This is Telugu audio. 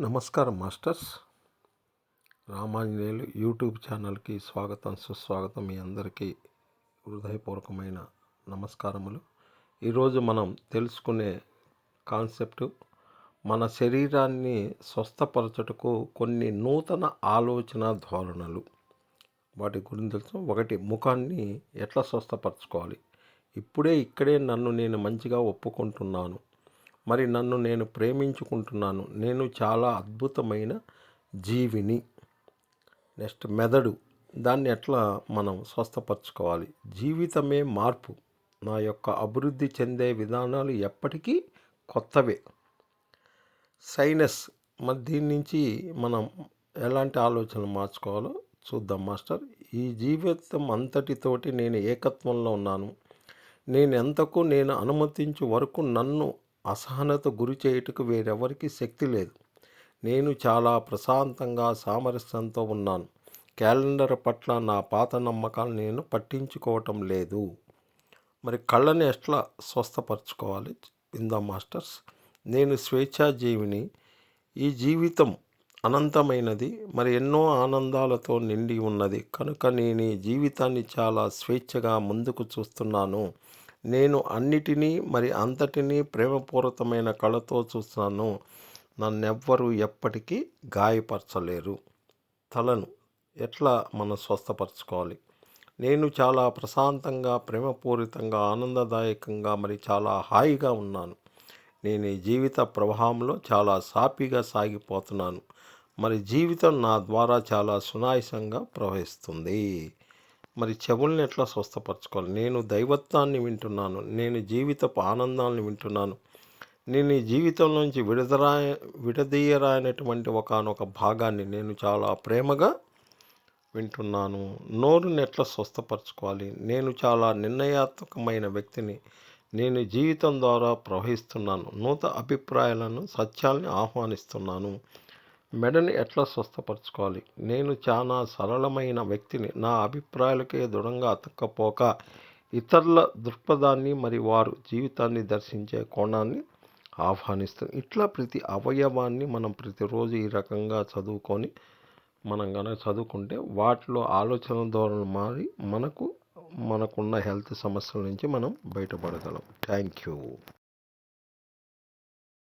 నమస్కారం మాస్టర్స్. రామాంజనేయులు యూట్యూబ్ ఛానల్కి స్వాగతం సుస్వాగతం మీ అందరికీ హృదయపూర్వకమైన నమస్కారములు. ఈరోజు మనం తెలుసుకునే కాన్సెప్ట్ మన శరీరాన్ని స్వస్థపరచుటకు కొన్ని నూతన ఆలోచన ధోరణులు. వాటి గురించి తెలుసు ఒకటి ముఖాన్ని ఎట్లా స్వస్థపరచుకోవాలి? ఇప్పుడే ఇక్కడే నన్ను నేను మంచిగా ఒప్పుకుంటున్నాను. మరి నన్ను నేను ప్రేమించుకుంటున్నాను. నేను చాలా అద్భుతమైన జీవిని. నెక్స్ట్ మెదడు. దాన్ని ఎట్లా మనం స్వస్థపరచుకోవాలి? జీవితమే మార్పు. నా యొక్క అభివృద్ధి చెందే విధానాలు ఎప్పటికీ కొత్తవే. సైనస్. మరి దీని నుంచి మనం ఎలాంటి ఆలోచనలు మార్చుకోవాలో చూద్దాం మాస్టర్. ఈ జీవితం అంతటితోటి నేను ఏకత్వంలో ఉన్నాను. నేను ఎంతకు నేను అనుమతించే వరకు నన్ను అసహనత గురి చేయుటకు వేరెవరికి శక్తి లేదు. నేను చాలా ప్రశాంతంగా సామరస్యంతో ఉన్నాను. క్యాలెండర్ పట్ల నా పాత నమ్మకాలు నేను పట్టించుకోవటం లేదు. మరి కళ్ళని ఎట్లా స్వస్థపరచుకోవాలి? ఇందా మాస్టర్స్. నేను స్వేచ్ఛాజీవిని. ఈ జీవితం అనంతమైనది మరి ఎన్నో ఆనందాలతో నిండి ఉన్నది. కనుక నేను ఈ జీవితాన్ని చాలా స్వేచ్ఛగా ముందుకు చూస్తున్నాను. నేను అన్నిటినీ మరి అంతటినీ ప్రేమపూర్వకమైన కళతో చూస్తాను. నన్నెవ్వరూ ఎప్పటికీ గాయపరచలేరు. తలను ఎట్లా మనం స్వస్థపరచుకోవాలి? నేను చాలా ప్రశాంతంగా ప్రేమపూరితంగా ఆనందదాయకంగా మరి చాలా హాయిగా ఉన్నాను. నేను ఈ జీవిత ప్రవాహంలో చాలా సాపిగా సాగిపోతున్నాను. మరి జీవితం నా ద్వారా చాలా సునాయసంగా ప్రవహిస్తుంది. మరి చెవుల్ని ఎట్లా స్వస్థపరచుకోవాలి? నేను దైవత్వాన్ని వింటున్నాను నేను జీవితపు ఆనందాన్ని వింటున్నాను నేను ఈ జీవితంలోంచి విడదరా విడదీయరానటువంటి ఒకనొక భాగాన్ని నేను చాలా ప్రేమగా వింటున్నాను. నోరుని ఎట్లా స్వస్థపరచుకోవాలి? నేను చాలా నిర్ణయాత్మకమైన వ్యక్తిని నేను జీవితం ద్వారా ప్రవహిస్తున్నాను నూతన అభిప్రాయాలను సత్యాల్ని ఆహ్వానిస్తున్నాను. మెడని ఎట్లా స్వస్థపరచుకోవాలి? నేను చాలా సరళమైన వ్యక్తిని. నా అభిప్రాయాలకే దృఢంగా అతక్కపోక ఇతరుల దృక్పథాన్ని మరి వారు జీవితాన్ని దర్శించే కోణాన్ని ఆహ్వానిస్తుంది ఇట్లా ప్రతి అవయవాన్ని మనం ప్రతిరోజు ఈ రకంగా చదువుకొని మనం కనుక చదువుకుంటే వాటిలో ఆలోచన ధోరణి మారి మనకు మనకున్న హెల్త్ సమస్యల నుంచి మనం బయటపడగలం. Thank you.